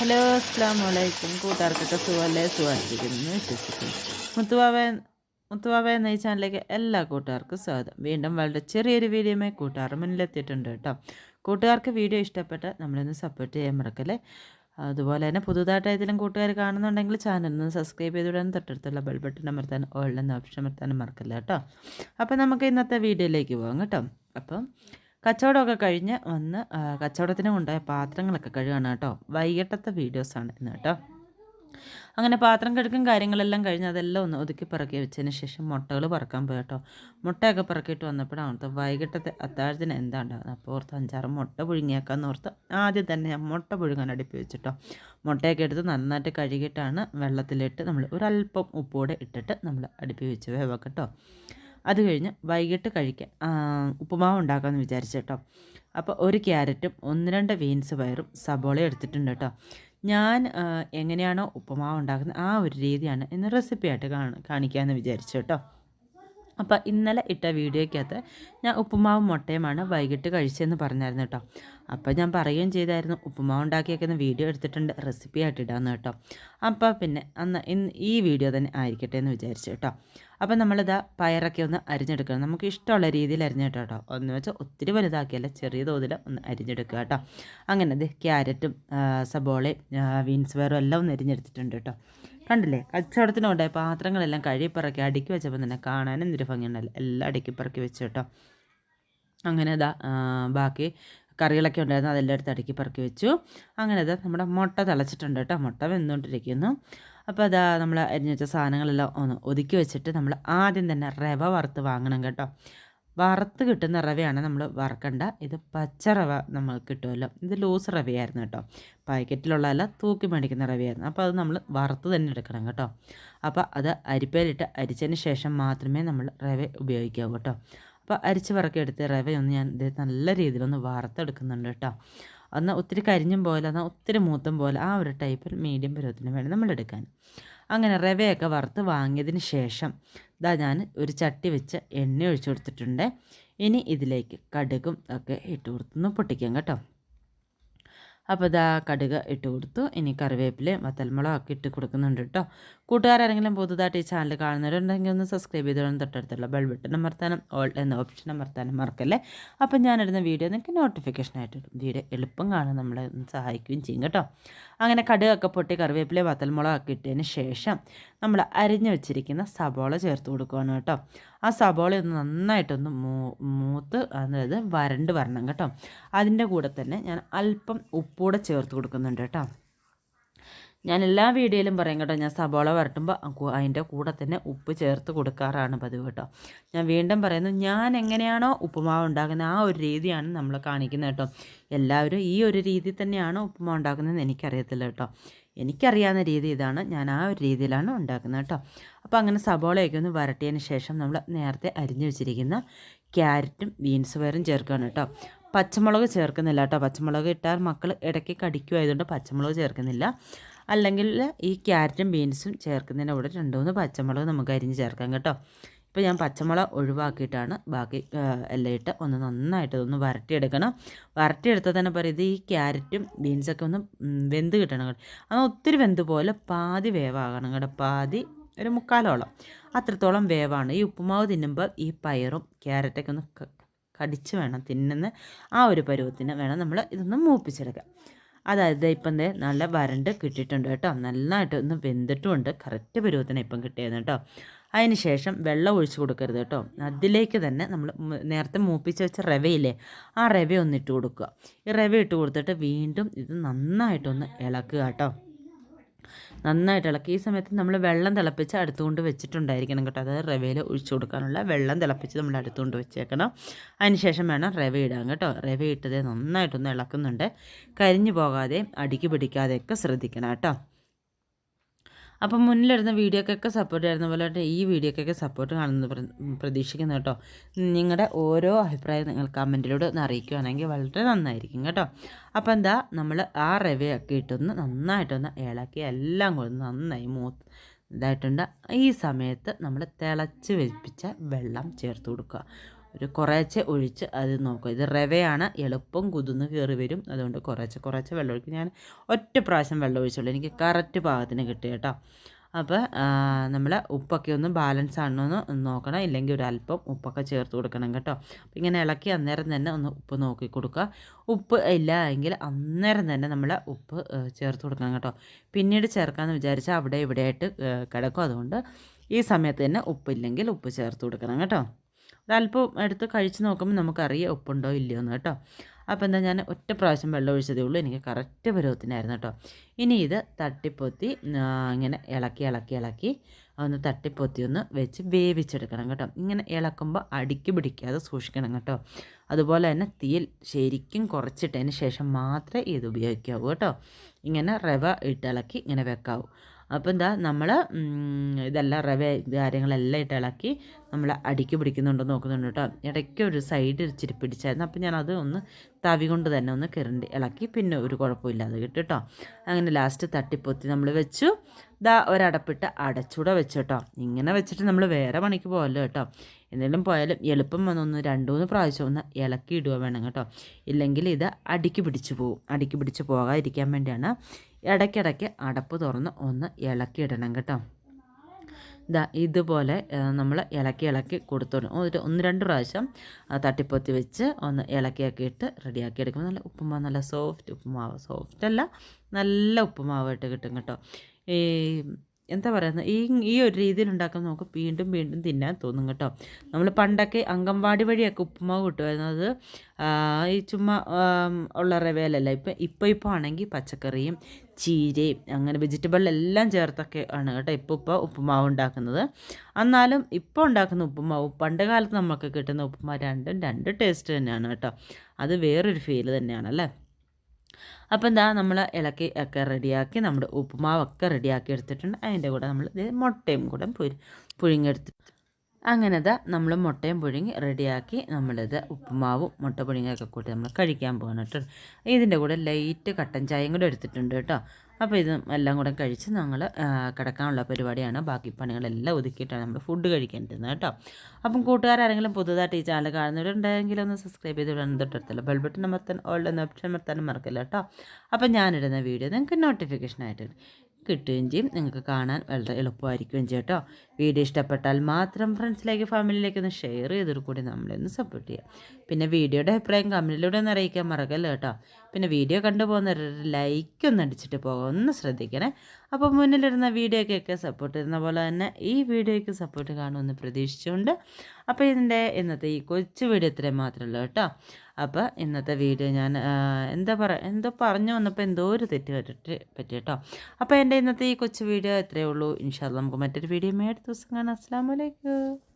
Hello അസ്സാം വലൈക്കും കൂട്ടുകാർക്കൊക്കെ സുഖമല്ലേ സുഖമായിരിക്കുന്നു വിശ്വസിക്കുന്നു. മുത്തുവാവ മുത്തുവാവ എന്ന ഈ ചാനലിലേക്ക് എല്ലാ കൂട്ടുകാർക്കും സ്വാഗതം. വീണ്ടും വളരെ ചെറിയൊരു വീഡിയോമേ കൂട്ടുകാർ മുന്നിലെത്തിയിട്ടുണ്ട് കേട്ടോ. കൂട്ടുകാർക്ക് വീഡിയോ ഇഷ്ടപ്പെട്ട നമ്മളൊന്ന് സപ്പോർട്ട് ചെയ്യാൻ മറക്കല്ലേ? അതുപോലെ തന്നെ പുതുതായിട്ട് ഏതെങ്കിലും കൂട്ടുകാർ കാണുന്നുണ്ടെങ്കിൽ ഒന്ന് സബ്സ്ക്രൈബ് ചെയ്തുവിടാൻ തൊട്ടടുത്തുള്ള ബെൽ ബട്ടൺ അമർത്താൻ ഓൾ എന്ന ഓപ്ഷൻ അമർത്താനും മറക്കല്ല കേട്ടോ? അപ്പോൾ നമുക്ക് ഇന്നത്തെ വീഡിയോയിലേക്ക് പോകാം കേട്ടോ. അപ്പം കച്ചവടമൊക്കെ കഴിഞ്ഞ് വന്ന് കച്ചവടത്തിന് ഉണ്ടായ പാത്രങ്ങളൊക്കെ കഴുകണം കേട്ടോ. വൈകിട്ടത്തെ വീഡിയോസാണ് ഇന്ന് കേട്ടോ. അങ്ങനെ പാത്രം കഴുകും കാര്യങ്ങളെല്ലാം കഴിഞ്ഞ് അതെല്ലാം ഒന്ന് ഒതുക്കി പറക്കി വെച്ചതിന് ശേഷം മുട്ടകൾ പറക്കാൻ പോയി കേട്ടോ. മുട്ടയൊക്കെ പറക്കിയിട്ട് വന്നപ്പോഴാണ് ഓർത്ത് വൈകിട്ടത്തെ അത്താഴത്തിന് എന്താ ഉണ്ടാകുന്നത് അപ്പോൾ ഓർത്ത് അഞ്ചാറ് മുട്ട പുഴുങ്ങിയേക്കാന്ന് ഓർത്ത് ആദ്യം തന്നെ മുട്ട പുഴുങ്ങാൻ അടുപ്പി വെച്ചിട്ടോ. മുട്ടയൊക്കെ എടുത്ത് നന്നായിട്ട് കഴുകിയിട്ടാണ് വെള്ളത്തിലിട്ട് നമ്മൾ ഒരല്പം ഉപ്പോടെ ഇട്ടിട്ട് നമ്മൾ അടുപ്പി വെച്ച് വേവക്കെട്ടോ അത് കഴിഞ്ഞ് വൈകിട്ട് കഴിക്കാൻ ഉപ്പുമാവ് ഉണ്ടാക്കാമെന്ന് വിചാരിച്ചു കേട്ടോ. അപ്പോൾ ഒരു ക്യാരറ്റും ഒന്ന് രണ്ട് ബീൻസ് പയറും സബോളയും എടുത്തിട്ടുണ്ട് കേട്ടോ. ഞാൻ എങ്ങനെയാണോ ഉപ്പുമാവ് ഉണ്ടാക്കുന്നത് ആ ഒരു രീതിയാണ് ഇന്ന് റെസിപ്പിയായിട്ട് ആയിട്ട് കാണിക്കാമെന്ന് വിചാരിച്ചു കേട്ടോ. അപ്പോൾ ഇന്നലെ ഇട്ട വീഡിയോയ്ക്കകത്ത് ഞാൻ ഉപ്പുമാവും മുട്ടയുമാണ് വൈകിട്ട് കഴിച്ചതെന്ന് പറഞ്ഞായിരുന്നു കേട്ടോ. അപ്പോൾ ഞാൻ പറയുകയും ചെയ്തായിരുന്നു ഉപ്പുമാവ് ഉണ്ടാക്കിയേക്കുന്ന വീഡിയോ എടുത്തിട്ടുണ്ട് റെസിപ്പി ആയിട്ട് ഇടാമെന്ന് കേട്ടോ. അപ്പോൾ പിന്നെ അന്ന് ഇന്ന് ഈ വീഡിയോ തന്നെ ആയിരിക്കട്ടെ എന്ന് വിചാരിച്ചു കേട്ടോ. അപ്പോൾ നമ്മളിതാ പയറൊക്കെ ഒന്ന് അരിഞ്ഞെടുക്കണം. നമുക്ക് ഇഷ്ടമുള്ള രീതിയിൽ അരിഞ്ഞിട്ടോ കേട്ടോ ഒന്ന് വെച്ചാൽ ഒത്തിരി വലുതാക്കിയല്ല ചെറിയ തോതിൽ ഒന്ന് അരിഞ്ഞെടുക്കുക കേട്ടോ. അങ്ങനെ ഇത് ക്യാരറ്റും സബോളയും വീൻസ് വെയറും എല്ലാം ഒന്ന് അരിഞ്ഞെടുത്തിട്ടുണ്ട് കേട്ടോ. കണ്ടില്ലേ? കച്ചവടത്തിനുണ്ടായ പാത്രങ്ങളെല്ലാം കഴുകിപ്പറക്കി അടുക്കി വെച്ചപ്പോൾ തന്നെ കാണാനും എന്തൊരു ഭംഗിയുണ്ടല്ലോ. എല്ലാം അടുക്കിപ്പറക്കി വെച്ചു കേട്ടോ. അങ്ങനെ ഇതാ ബാക്കി കറികളൊക്കെ ഉണ്ടായിരുന്നു അതെല്ലാം എടുത്ത് അടുക്കി പറക്കി വെച്ചു. അങ്ങനെ അത് നമ്മുടെ മുട്ട തിളച്ചിട്ടുണ്ട് കേട്ടോ. മുട്ട വെന്നുകൊണ്ടിരിക്കുന്നു അപ്പോൾ അതാ നമ്മൾ അരിഞ്ഞു വെച്ച സാധനങ്ങളെല്ലാം ഒന്ന് ഒതുക്കി വെച്ചിട്ട് നമ്മൾ ആദ്യം തന്നെ റവ വറുത്ത് വാങ്ങണം കേട്ടോ. വറുത്ത് കിട്ടുന്ന റവയാണ് നമ്മൾ വറക്കണ്ട. ഇത് പച്ച റവ നമുക്ക് കിട്ടുമല്ലോ. ഇത് ലൂസ് റവയായിരുന്നു കേട്ടോ. പാക്കറ്റിലുള്ളതല്ല തൂക്കി മേടിക്കുന്ന റവയായിരുന്നു. അപ്പോൾ അത് നമ്മൾ വറുത്ത് തന്നെ എടുക്കണം കേട്ടോ. അപ്പോൾ അത് അരിപ്പയിലിട്ട് അരിച്ചതിന് ശേഷം മാത്രമേ നമ്മൾ റവ ഉപയോഗിക്കാവൂ കേട്ടോ. അപ്പോൾ അരിച്ച് വറക്കെടുത്ത് റവയൊന്ന് ഞാൻ ഇത് നല്ല രീതിയിലൊന്ന് വാർത്തെടുക്കുന്നുണ്ട് കേട്ടോ. എന്നാൽ ഒത്തിരി കരിഞ്ഞും പോലെ എന്നാൽ ഒത്തിരി മൂത്തും പോലെ ആ ഒരു ടൈപ്പിൽ മീഡിയം പരുവത്തിന് വേണം നമ്മൾ എടുക്കാൻ. അങ്ങനെ റവയൊക്കെ വറുത്ത് വാങ്ങിയതിന് ശേഷം ഇതാ ഞാൻ ഒരു ചട്ടി വെച്ച് എണ്ണ ഒഴിച്ചു കൊടുത്തിട്ടുണ്ട്. ഇനി ഇതിലേക്ക് കടുകും ഒക്കെ ഇട്ട് കൊടുത്തൊന്ന് പൊട്ടിക്കാം കേട്ടോ. അപ്പോൾ ഇതാ കടുക് ഇട്ട് കൊടുത്തു. ഇനി കറിവേപ്പിലയും വത്തൽമുളകൊക്കെ ഇട്ട് കൊടുക്കുന്നുണ്ട് കേട്ടോ കൂട്ടുകാരെങ്കിലും പുതുതായിട്ട് ഈ ചാനൽ കാണുന്നവരുണ്ടെങ്കിൽ ഒന്ന് സബ്സ്ക്രൈബ് ചെയ്തോളും. തൊട്ടടുത്തുള്ള ബെൽ ബട്ടൺ അമർത്താനും ഓൾ എന്ന ഓപ്ഷൻ അമർത്താനും മറക്കല്ലേ? അപ്പോൾ ഞാനിടുന്ന വീഡിയോ നിങ്ങൾക്ക് ഇടും വീഡിയോ എളുപ്പം കാണാൻ നമ്മളെ സഹായിക്കുകയും ചെയ്യും കേട്ടോ. അങ്ങനെ കടുകൊക്കെ പൊട്ടി കറിവേപ്പില വത്തൽമുളകൊക്കെ ഇട്ടതിന് ശേഷം നമ്മൾ അരിഞ്ഞു വെച്ചിരിക്കുന്ന സബോള ചേർത്ത് കൊടുക്കുകയാണ് കേട്ടോ. ആ സബോള ഒന്ന് നന്നായിട്ടൊന്ന് മൂ മൂത്ത് അതായത് വരണ്ട് വരണം കേട്ടോ. അതിന്റെ കൂടെ തന്നെ ഞാൻ അല്പം ഉപ്പൂടെ ചേർത്ത് കൊടുക്കുന്നുണ്ട് കേട്ടോ. ഞാൻ എല്ലാ വീഡിയോയിലും പറയും കേട്ടോ ഞാൻ സബോള വരട്ടുമ്പോൾ അതിന്റെ കൂടെ തന്നെ ഉപ്പ് ചേർത്ത് കൊടുക്കാറാണ് പതിവ് കേട്ടോ. ഞാൻ വീണ്ടും പറയുന്നു ഞാൻ എങ്ങനെയാണോ ഉപ്പുമാവ് ഉണ്ടാക്കുന്നത് ആ ഒരു രീതിയാണ് നമ്മൾ കാണിക്കുന്നത് കേട്ടോ. എല്ലാവരും ഈ ഒരു രീതി തന്നെയാണോ ഉപ്പുമാവ് ഉണ്ടാക്കുന്നതെന്ന് എനിക്കറിയത്തില്ല കേട്ടോ. എനിക്കറിയാവുന്ന രീതി ഇതാണ്. ഞാൻ ആ ഒരു രീതിയിലാണ് ഉണ്ടാക്കുന്നത് കേട്ടോ. അപ്പോൾ അങ്ങനെ സബോളയൊക്കെ ഒന്ന് വരട്ടിയതിന് ശേഷം നമ്മൾ നേരത്തെ അരിഞ്ഞു വെച്ചിരിക്കുന്ന ക്യാരറ്റും ബീൻസ് പയറും ചേർക്കുകയാണ് കേട്ടോ. പച്ചമുളക് ചേർക്കുന്നില്ല കേട്ടോ. പച്ചമുളക് ഇട്ടാൽ മക്കൾ ഇടയ്ക്ക് കടിക്കുമായതുകൊണ്ട് പച്ചമുളക് ചേർക്കുന്നില്ല. അല്ലെങ്കിൽ ഈ ക്യാരറ്റും ബീൻസും ചേർക്കുന്നതിന്റെ കൂടെ രണ്ട് മൂന്ന് പച്ചമുളക് നമുക്ക് അരിഞ്ഞ് ചേർക്കാം കേട്ടോ. ഇപ്പോൾ ഞാൻ പച്ചമുളക് ഒഴിവാക്കിയിട്ടാണ് ബാക്കി എല്ലാം ഇട്ട് ഒന്ന് നന്നായിട്ട് ഒന്ന് വരട്ടിയെടുക്കണം. വരട്ടിയെടുത്താൽ തന്നെ പറയുന്നത് ഈ ക്യാരറ്റും ബീൻസൊക്കെ ഒന്ന് വെന്ത് കിട്ടണം കേട്ടോ. അത് ഒത്തിരി വെന്ത് പോലെ പാതി വേവാകണം കേട്ടോ പാതി ഒരു മുക്കാലോളം. അത്രത്തോളം വേവാണ്. ഈ ഉപ്പുമാവ് തിന്നുമ്പോൾ ഈ പയറും ക്യാരറ്റൊക്കെ ഒന്ന് കടിച്ച് വേണം തിന്നുന്ന ആ ഒരു പരുവത്തിന് വേണം നമ്മൾ ഇതൊന്ന് മൂപ്പിച്ചെടുക്കാം അതായത് ഇപ്പം നല്ല വരണ്ട് കിട്ടിയിട്ടുണ്ട് കേട്ടോ. നന്നായിട്ട് ഒന്ന് വെന്തിട്ടുമുണ്ട്. കറക്റ്റ് പരുവത്തിന് ഇപ്പം കിട്ടിയത് കേട്ടോ. അതിന് ശേഷം വെള്ളം ഒഴിച്ച് കൊടുക്കരുത് കേട്ടോ. അതിലേക്ക് തന്നെ നമ്മൾ നേരത്തെ മൂപ്പിച്ച് വെച്ച റവയില്ലേ ആ റവ ഒന്നിട്ട് കൊടുക്കുക. ഈ റവ ഇട്ട് കൊടുത്തിട്ട് വീണ്ടും ഇത് നന്നായിട്ടൊന്ന് ഇളക്കുക കേട്ടോ. നന്നായിട്ട് ഇളക്കി. ഈ സമയത്ത് നമ്മൾ വെള്ളം തിളപ്പിച്ച് അടുത്തുകൊണ്ട് വെച്ചിട്ടുണ്ടായിരിക്കണം കേട്ടോ. അതായത് റവയിൽ ഒഴിച്ചു കൊടുക്കാനുള്ള വെള്ളം തിളപ്പിച്ച് നമ്മൾ അടുത്തുകൊണ്ട് വെച്ചേക്കണം. അതിന് ശേഷം വേണം റവ ഇടാൻ കേട്ടോ. റവ ഇട്ടത് നന്നായിട്ടൊന്ന് ഇളക്കുന്നുണ്ട്. കരിഞ്ഞു പോകാതെ അടിക്ക് പിടിക്കാതെയൊക്കെ ശ്രദ്ധിക്കണം കേട്ടോ. അപ്പം മുന്നിലിരുന്ന വീഡിയോക്കൊക്കെ സപ്പോർട്ട് ചെയ്യുന്ന പോലെ ഈ വീഡിയോക്കൊക്കെ സപ്പോർട്ട് കാണുന്ന പ്രതീക്ഷിക്കുന്നു കേട്ടോ. നിങ്ങളുടെ ഓരോ അഭിപ്രായം നിങ്ങൾ കമന്റിലൂടെ ഒന്ന് അറിയിക്കുകയാണെങ്കിൽ വളരെ നന്നായിരിക്കും കേട്ടോ. അപ്പോൾ എന്താ നമ്മൾ ആ റവയൊക്കെ ഇട്ടൊന്ന് നന്നായിട്ടൊന്ന് ഇളക്കി എല്ലാം കൂടെ നന്നായി മൂത്ത് ഇതായിട്ടുണ്ട്. ഈ സമയത്ത് നമ്മൾ തിളച്ച് വെപ്പിച്ച വെള്ളം ചേർത്ത് കൊടുക്കുക. ഒരു കുറേച്ചെ ഒഴിച്ച് അത് നോക്കുക. ഇത് റവയാണ് എളുപ്പം കുതിർന്ന് കയറി വരും. അതുകൊണ്ട് കുറേച്ചെ കുറേച്ചെ വെള്ളം ഒഴിക്കും. ഞാൻ ഒറ്റ പ്രാവശ്യം വെള്ളം ഒഴിച്ചുള്ളൂ. എനിക്ക് കറക്റ്റ് പാകത്തിന് കിട്ടി കേട്ടോ. അപ്പോൾ നമ്മൾ ഉപ്പൊക്കെ ഒന്ന് ബാലൻസ് ആണോ എന്ന് നോക്കണം. ഇല്ലെങ്കിൽ ഒരു അല്പം ഉപ്പൊക്കെ ചേർത്ത് കൊടുക്കണം കേട്ടോ. ഇങ്ങനെ ഇളക്കി അന്നേരം തന്നെ ഒന്ന് ഉപ്പ് നോക്കി കൊടുക്കുക. ഉപ്പ് ഇല്ല എങ്കിൽ അന്നേരം തന്നെ നമ്മൾ ഉപ്പ് ചേർത്ത് കൊടുക്കണം കേട്ടോ. പിന്നീട് ചേർക്കാമെന്ന് വിചാരിച്ചാൽ അവിടെ ഇവിടെയായിട്ട് കിടക്കും. അതുകൊണ്ട് ഈ സമയത്ത് തന്നെ ഉപ്പില്ലെങ്കിൽ ഉപ്പ് ചേർത്ത് കൊടുക്കണം കേട്ടോ. ഒരല്പം എടുത്ത് കഴിച്ച് നോക്കുമ്പോൾ നമുക്കറിയാം ഉപ്പുണ്ടോ ഇല്ലയോ എന്ന് കേട്ടോ. അപ്പോൾ എന്താ ഞാൻ ഒറ്റ പ്രാവശ്യം വെള്ളം ഒഴിച്ചതേ ഉള്ളൂ. എനിക്ക് കറക്റ്റ് പരുവത്തിനായിരുന്നു കേട്ടോ. ഇനി ഇത് തട്ടിപ്പൊത്തി ഇങ്ങനെ ഇളക്കി ഇളക്കി ഇളക്കി ഒന്ന് തട്ടിപ്പൊത്തി ഒന്ന് വെച്ച് വേവിച്ചെടുക്കണം കേട്ടോ. ഇങ്ങനെ ഇളക്കുമ്പോൾ അടിക്ക് പിടിക്കാതെ സൂക്ഷിക്കണം കേട്ടോ. അതുപോലെ തന്നെ തീയിൽ ശരിക്കും കുറച്ചിട്ടതിന് ശേഷം മാത്രമേ ഇത് ഉപയോഗിക്കാവൂ കേട്ടോ. ഇങ്ങനെ റവ ഇട്ടിളക്കി ഇങ്ങനെ വെക്കാവൂ. അപ്പോൾ എന്താ നമ്മൾ ഇതെല്ലാം റവ കാര്യങ്ങളെല്ലാം ഇട്ട് ഇളക്കി നമ്മൾ അടിക്ക് പിടിക്കുന്നുണ്ടോ നോക്കുന്നുണ്ട് കേട്ടോ ഇടയ്ക്ക് ഒരു സൈഡ് ഇച്ചിരി പിടിച്ചായിരുന്നു. അപ്പോൾ ഞാൻ അത് ഒന്ന് തവി കൊണ്ട് തന്നെ ഒന്ന് കിരണ്ടി ഇളക്കി. പിന്നെ ഒരു കുഴപ്പമില്ലാതെ കിട്ടും കേട്ടോ അങ്ങനെ ലാസ്റ്റ് തട്ടിപ്പൊത്തി നമ്മൾ വെച്ചു. ദാ ഒരടപ്പിട്ട് അടച്ചൂടെ വെച്ചോട്ടോ. ഇങ്ങനെ വെച്ചിട്ട് നമ്മൾ വേറെ പണിക്ക് പോകല്ലോ കേട്ടോ. എന്തെങ്കിലും പോയാലും എളുപ്പം വന്നൊന്ന് രണ്ട് മൂന്ന് പ്രാവശ്യം ഒന്ന് ഇളക്കി ഇടുക വേണം കേട്ടോ. ഇല്ലെങ്കിൽ ഇത് അടിക്ക് പിടിച്ച് പോകും അടിക്ക് പിടിച്ച് പോകാതിരിക്കാൻ വേണ്ടിയാണ് ഇടയ്ക്കിടയ്ക്ക് അടപ്പ് തുറന്ന് ഒന്ന് ഇളക്കി ഇടണം കേട്ടോ. ഇതാ ഇതുപോലെ നമ്മൾ ഇളക്കി ഇളക്കി കൊടുത്തോളും ഒരു ഒന്ന് രണ്ട് പ്രാവശ്യം തട്ടിപ്പൊത്തി വെച്ച് ഒന്ന് ഇളക്കിയാക്കി ഇട്ട് റെഡിയാക്കി എടുക്കുമ്പോൾ നല്ല ഉപ്പുമാവ് നല്ല സോഫ്റ്റ് ഉപ്പുമാവ്. സോഫ്റ്റ് അല്ല നല്ല ഉപ്പുമാവായിട്ട് കിട്ടും കേട്ടോ. എന്താ പറയുന്നത്? ഈ ഈ ഒരു രീതിയിൽ ഉണ്ടാക്കുമ്പോൾ നമുക്ക് വീണ്ടും വീണ്ടും തിന്നാൻ തോന്നും കേട്ടോ. നമ്മൾ പണ്ടൊക്കെ അംഗൻവാടി വഴിയൊക്കെ ഉപ്പുമാവ് കിട്ടുമായിരുന്നു അത് ഈ ചുമ്മാ ഉള്ള റവയിലല്ല. ഇപ്പം ഇപ്പോൾ ഇപ്പോൾ ആണെങ്കിൽ പച്ചക്കറിയും ചീരയും അങ്ങനെ വെജിറ്റബിൾ എല്ലാം ചേർത്തൊക്കെ ആണ് കേട്ടോ ഇപ്പോൾ ഇപ്പോൾ ഉപ്പുമാവ് ഉണ്ടാക്കുന്നത്. എന്നാലും ഇപ്പോൾ ഉണ്ടാക്കുന്ന ഉപ്പുമാവ് പണ്ട് കാലത്ത് നമുക്ക് കിട്ടുന്ന ഉപ്പുമാവ് രണ്ടും രണ്ട് ടേസ്റ്റ് തന്നെയാണ് കേട്ടോ. അത് വേറൊരു ഫീൽ തന്നെയാണ് അല്ലേ അപ്പോൾ എന്താ നമ്മൾ ഇളക്കി ഒക്കെ റെഡിയാക്കി നമ്മുടെ ഉപ്പുമാവൊക്കെ റെഡിയാക്കി എടുത്തിട്ടുണ്ട്. അതിന്റെ കൂടെ നമ്മൾ മുട്ടയും കൂടെ പുഴി അങ്ങനെതാ നമ്മൾ മുട്ടയും പുഴുങ്ങി റെഡിയാക്കി നമ്മളിത് ഉപ്പുമാവും മുട്ട പുഴുങ്ങിയൊക്കെ കൂട്ടി നമ്മൾ കഴിക്കാൻ പോകണം കേട്ടോ. ഇതിന്റെ കൂടെ ലൈറ്റ് കട്ടൻ ചായയും കൂടെ എടുത്തിട്ടുണ്ട് കേട്ടോ. അപ്പോൾ ഇത് എല്ലാം കൂടെ കഴിച്ച് ഞങ്ങൾ കിടക്കാനുള്ള പരിപാടിയാണ്. ബാക്കി പണികളെല്ലാം ഒതുക്കിയിട്ടാണ് നമ്മൾ ഫുഡ് കഴിക്കേണ്ടിരുന്നത് കേട്ടോ. അപ്പം കൂട്ടുകാരെങ്കിലും പുതുതായിട്ട് ഈ ചാനൽ കാണുന്നവരുണ്ടെങ്കിൽ ഒന്ന് സബ്സ്ക്രൈബ് ചെയ്ത് വിടാൻ തൊട്ടടുത്തില്ല ബെൽ ബട്ടൺ അമർത്താൻ ഓൾഡ് എന്ന ഓപ്ഷൻ അമർത്താനും മറക്കില്ല കേട്ടോ. അപ്പം ഞാനിടുന്ന വീഡിയോ നിങ്ങൾക്ക് നോട്ടിഫിക്കേഷനായിട്ട് കിട്ടുകയും ചെയ്യും. നിങ്ങൾക്ക് കാണാൻ വളരെ എളുപ്പമായിരിക്കുകയും ചെയ്യും കേട്ടോ. വീഡിയോ ഇഷ്ടപ്പെട്ടാൽ മാത്രം ഫ്രണ്ട്സിലേക്ക് ഫാമിലിയിലേക്ക് ഒന്ന് ഷെയർ ചെയ്തിട്ട് കൂടി നമ്മളെ ഒന്ന് സപ്പോർട്ട് ചെയ്യാം പിന്നെ വീഡിയോയുടെ അഭിപ്രായം കമന്റിലൂടെ ഒന്ന് അറിയിക്കാൻ മറക്കല്ലോ കേട്ടോ. പിന്നെ വീഡിയോ കണ്ടുപോകുന്നവർ ലൈക്ക് ഒന്ന് അടിച്ചിട്ട് പോകാം. ഒന്ന് ശ്രദ്ധിക്കണേ. അപ്പോൾ മുന്നിലിരുന്ന വീഡിയോക്കൊക്കെ സപ്പോർട്ട് ചെയ്യുന്ന പോലെ തന്നെ ഈ വീഡിയോയ്ക്ക് സപ്പോർട്ട് കാണുമെന്ന് പ്രതീക്ഷിച്ചുകൊണ്ട് അപ്പോൾ ഇതിന്റെ ഇന്നത്തെ ഈ കൊച്ചു വീഡിയോ ഇത്രയും മാത്രമല്ല കേട്ടോ. അപ്പോൾ ഇന്നത്തെ വീഡിയോ ഞാൻ എന്താ പറയുക എന്തോ പറഞ്ഞു വന്നപ്പോൾ എന്തോ ഒരു തെറ്റ് പറ്റിട്ട് പറ്റി കേട്ടോ. അപ്പോൾ എന്റെ ഇന്നത്തെ ഈ കൊച്ചു വീഡിയോ ഇത്രയേ ഉള്ളൂ. ഇൻഷാല്ല നമുക്ക് മറ്റൊരു വീഡിയോ അടുത്ത ദിവസം കാണാം. അസ്സാം വലൈക്കും